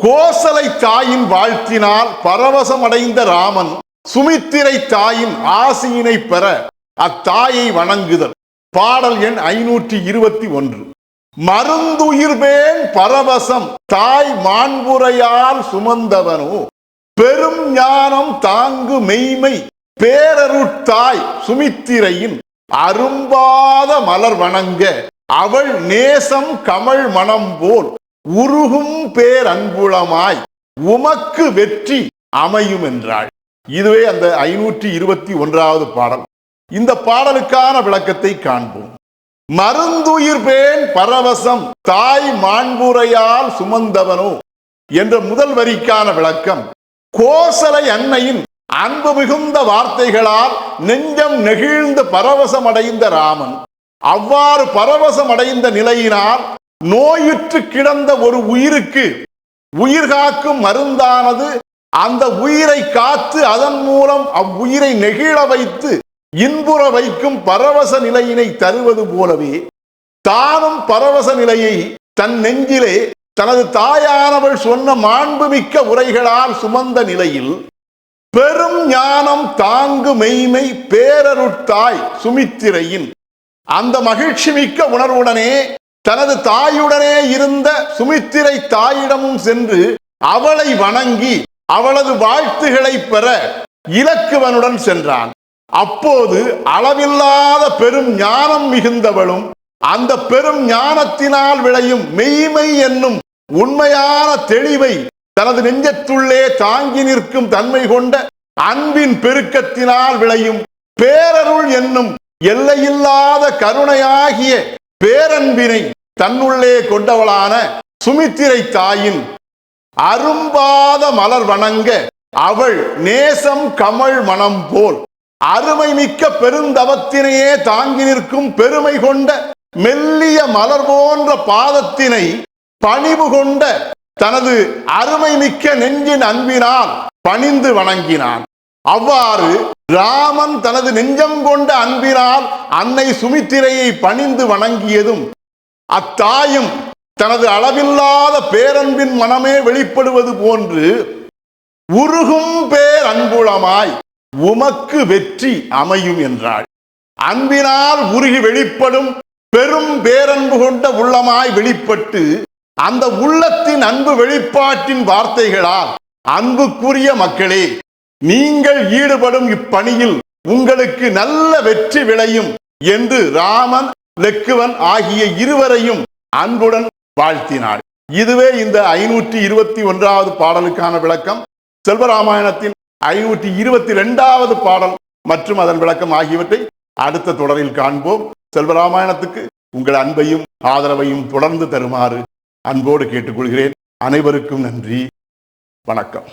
கோசலை தாயின் வாழ்த்தினால் பரவசம் அடைந்த ராமன் சுமித்திரை தாயின் ஆசியினை பெற அத்தாயை வணங்குதல். பாடல் எண் ஐநூற்றி இருபத்தி ஒன்று. மருந்துயிர்வேன் பரவசம் தாய் மாண்புரையால் சுமந்தவனோ பெரும் ஞானம் தாங்கு மெய்மை பேரருட்தாய் சுமித்திரையின் அரும்பாத மலர் வணங்க அவள் நேசம் கமல் மனம் போல் உருகும் பேரன்புளமாய் உமக்கு வெற்றி அமையும் என்றாள் இதுவே அந்த ஐநூற்றி இருபத்தி ஒன்றாவது பாடல். இந்த பாடலுக்கான விளக்கத்தை காண்போம். மருந்துயிர் பேன் பரவசம் தாய் மாண்புரையால் சுமந்தவனோ என்ற முதல் வரிக்கான விளக்கம். கோசலை அன்னையின் அன்பு மிகுந்த வார்த்தைகளால் நெஞ்சம் நெகிழ்ந்து பரவசம் அடைந்த ராமன். அவ்வாறு பரவசம் அடைந்த நிலையினால் நோயுற்று கிடந்த ஒரு உயிருக்கு உயிர் காக்கும் மருந்தானது அந்த உயிரை காத்து அதன் மூலம் அவ்வுயிரை நெகிழ வைத்து இன்புற வைக்கும் பரவச நிலையினை தருவது போலவே தானும் பரவச நிலையை தன் நெஞ்சிலே தனது தாயானவள் சொன்ன மாண்புமிக்க உரைகளால் சுமந்த நிலையில் பெரும் ஞானம் தாங்கு மெய்மை பேரருட்தாய் சுமித்திரையின். அந்த மகிழ்ச்சி மிக்க உணர்வுடனே தனது தாயுடனே இருந்த சுமித்திரை தாயிடமும் சென்று அவளை வணங்கி அவளது வாழ்த்துகளை பெற இலக்குவனுடன் சென்றான். அப்போது அளவில்லாத பெரும் ஞானம் மிகுந்தவளும் அந்த பெரும் ஞானத்தினால் விளையும் மெய்மை என்னும் உண்மையான தெளிவை தனது நெஞ்சத்துள்ளே தாங்கி நிற்கும் தன்மை கொண்ட அன்பின் பெருக்கத்தினால் விளையும் பேரருள் என்னும் எல்லையில்லாத கருணையாகிய பேரன்பினை தன்னுள்ளே கொண்டவளான சுமித்திரை தாயின் அரும்பாத மலர் வணங்க அவள் நேசம் கமள் மனம் போல். அருமை மிக்க பெருந்தவத்தினையே தாங்கி நிற்கும் பெருமை கொண்ட மெல்லிய மலர் போன்ற பாதத்தினை பணிவு கொண்ட தனது அருமை மிக்க நெஞ்சின் அன்பினால் பணிந்து வணங்கினான். அவ்வாறு ராமன் தனது நெஞ்சம் கொண்ட அன்பினால் அன்னை சுமித்திரையை பணிந்து வணங்கியதும் அத்தாயும் தனது அளவில்லாத பேரன்பின் மனமே வெளிப்படுவது போன்று உருகும் பேரன்புளமாய் உமக்கு வெற்றி அமையும் என்றாள். அன்பினால் உருகி வெளிப்படும் பெரும் பேரன்பு கொண்ட உள்ளமாய் வெளிப்பட்டு அந்த உள்ளத்தின் அன்பு வெளிப்பாட்டின் வார்த்தைகளால் அன்புக்குரிய மக்களே நீங்கள் ஈடுபடும் இப்பணியில் உங்களுக்கு நல்ல வெற்றி விளையும் என்று ராமன் லெக்குவன் ஆகிய இருவரையும் அன்புடன் வாழ்த்தினாள் இதுவே இந்த ஐநூற்றி இருபத்தி ஒன்றாவது பாடலுக்கான விளக்கம். செல்வராமாயணத்தின் ஐநூற்றி இருபத்தி ரெண்டாவது பாடல் மற்றும் அதன் விளக்கம் ஆகியவற்றை அடுத்த தொடரில் காண்போம். செல்வராமாயணத்துக்கு உங்கள் அன்பையும் ஆதரவையும் தொடர்ந்து தருமாறு அன்போடு கேட்டுக்கொள்கிறேன். அனைவருக்கும் நன்றி. வணக்கம்.